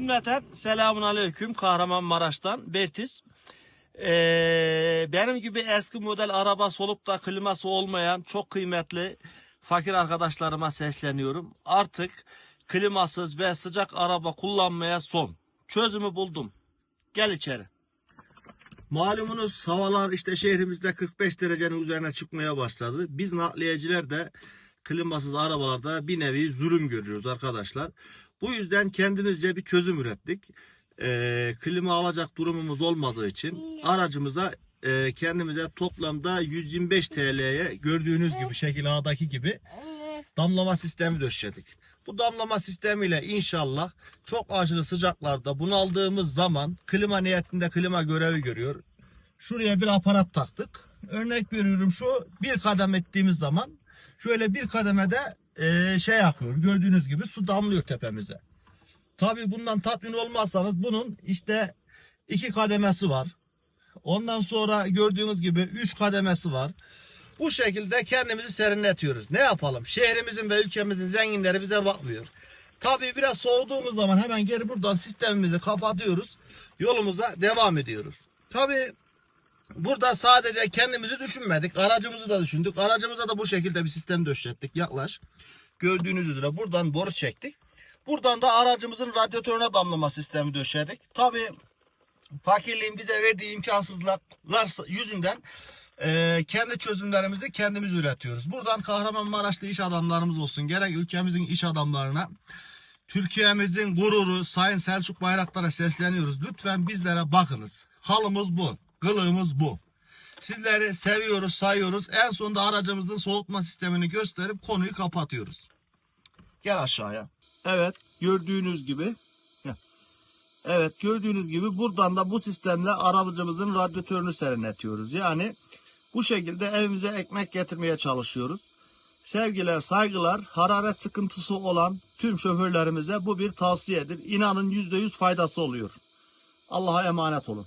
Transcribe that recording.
Cümleten selamun aleyküm Kahramanmaraş'tan Bertiz. Ee, benim gibi eski model araba olup da kliması olmayan çok kıymetli fakir arkadaşlarıma sesleniyorum. Artık klimasız ve sıcak araba kullanmaya son. Çözümü buldum. Gel içeri. Malumunuz havalar işte şehrimizde 45 derecenin üzerine çıkmaya başladı. Biz nakliyeciler de klimasız arabalarda bir nevi zulüm görüyoruz arkadaşlar. Bu yüzden kendimizce bir çözüm ürettik. Ee, klima alacak durumumuz olmadığı için aracımıza e, kendimize toplamda 125 TL'ye gördüğünüz gibi şekil A'daki gibi damlama sistemi döşedik. Bu damlama sistemiyle inşallah çok aşırı sıcaklarda bunaldığımız zaman klima niyetinde klima görevi görüyor. Şuraya bir aparat taktık. Örnek veriyorum şu bir kadem ettiğimiz zaman şöyle bir kademede e, şey yapıyor. Gördüğünüz gibi su damlıyor tepemize. Tabi bundan tatmin olmazsanız bunun işte iki kademesi var. Ondan sonra gördüğünüz gibi üç kademesi var. Bu şekilde kendimizi serinletiyoruz. Ne yapalım? Şehrimizin ve ülkemizin zenginleri bize bakmıyor. Tabii biraz soğuduğumuz zaman hemen geri buradan sistemimizi kapatıyoruz. Yolumuza devam ediyoruz. Tabii burada sadece kendimizi düşünmedik. Aracımızı da düşündük. Aracımıza da bu şekilde bir sistem döşettik. Yaklaş. Gördüğünüz üzere buradan boru çektik. Buradan da aracımızın radyatörüne damlama sistemi döşedik. Tabii fakirliğin bize verdiği imkansızlıklar yüzünden e, kendi çözümlerimizi kendimiz üretiyoruz. Buradan Kahramanmaraşlı iş adamlarımız olsun. Gerek ülkemizin iş adamlarına Türkiye'mizin gururu Sayın Selçuk Bayraktar'a sesleniyoruz. Lütfen bizlere bakınız. Halımız bu. Kılığımız bu. Sizleri seviyoruz, sayıyoruz. En sonunda aracımızın soğutma sistemini gösterip konuyu kapatıyoruz. Gel aşağıya. Evet, gördüğünüz gibi. Evet, gördüğünüz gibi buradan da bu sistemle aracımızın radyatörünü serinletiyoruz. Yani bu şekilde evimize ekmek getirmeye çalışıyoruz. Sevgiler, saygılar, hararet sıkıntısı olan tüm şoförlerimize bu bir tavsiyedir. İnanın %100 faydası oluyor. Allah'a emanet olun.